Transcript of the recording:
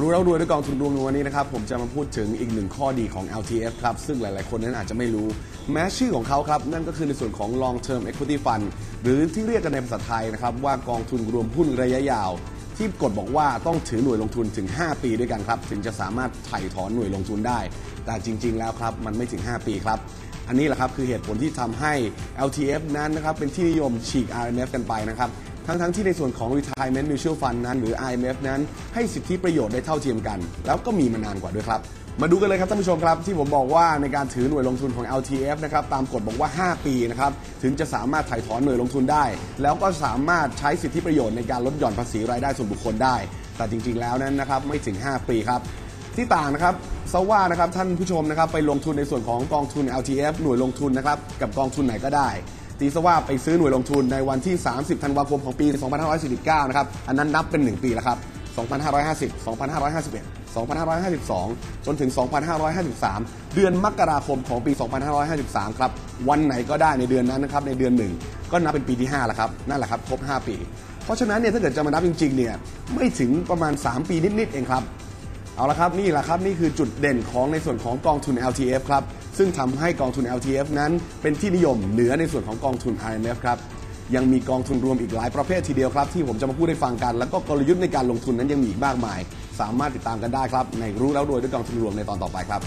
รู้แล้วรวยด้วยกองทุนรวมในวันนี้นะครับผมจะมาพูดถึงอีกหนึ่งข้อดีของ LTF ครับ ซึ่งหลาย ๆ คนนั้นอาจจะไม่รู้ แม้ชื่อของเขาครับ นั่นก็คือในส่วนของ long term equity fund หรือที่เรียกกันในภาษาไทยนะครับ ว่ากองทุนรวมหุ้นระยะยาว ที่กฎบอกว่าต้องถือหน่วยลงทุนถึง 5 ปีด้วยกันครับ ถึงจะสามารถไถ่ถอนหน่วยลงทุนได้ แต่จริง ๆ แล้วครับมันไม่ถึง 5 ปีครับอันนี้แหละครับคือเหตุผลที่ทำให้ LTF นั้นนะครับเป็นที่นิยมฉีก RMF กันไปนะครับ ทั้งๆทที่ในส่วนของ Retirement Mutual Fund นั้น หรือ IMF นั้น ให้สิทธิประโยชน์ได้เท่าเทียมกัน แล้วก็มีมานานกว่าด้วยครับ มาดูกันเลยครับท่านผู้ชมครับ ที่ผมบอกว่าในการถือหน่วยลงทุนของ LTF นะครับตามกฎบอกว่า 5 ปีนะครับถึงจะสามารถถ่ายถอนหน่วยลงทุนได้ แล้วก็สามารถใช้สิทธิประโยชน์ในการลดหย่อนภาษีรายได้ส่วนบุคคลได้ แต่จริง ๆ แล้วนั้นนะครับไม่ถึง 5 ปีครับที่ต่างนะครับซะว่านะครับท่านผู้ชมนะครับไปลงทุนในส่วนของกองทุน LTF หน่วยลงทุนนะครับกับกองทุนไหนก็ได้ ตีซะว่าไปซื้อหน่วยลงทุนในวันที่ 30 ธันวาคมของปี 2549 นะครับ อันนั้นนับเป็น 1 ปีแล้วครับ 2550 2551 2552 จนถึง 2553 เดือนมกราคมของปี 2553 ครับ วันไหนก็ได้ในเดือนนั้นนะครับ ในเดือนหนึ่งก็นับเป็นปีที่5แล้วครับ นั่นแหละครับ ครบ 5 ปี เพราะฉะนั้นเนี่ย ถ้าเกิดจะมานับจริงๆ เนี่ย ไม่ถึงประมาณ 3 ปีนิดๆ เองครับ เอาละครับนี่แหละครับนี่คือจุดเด่นของในส่วนของกองทุน LTF ครับซึ่งทำให้กองทุน LTF นั้นเป็นที่นิยมเหนือในส่วนของกองทุน IMF ครับยังมีกองทุนรวมอีกหลายประเภททีเดียวครับ ที่ผมจะมาพูดให้ฟังกัน แล้วก็กลยุทธ์ในการลงทุนนั้นยังมีอีกมากมาย สามารถติดตามกันได้ครับ ในรู้แล้วรวยด้วยกองทุนรวมในตอนต่อไปครับ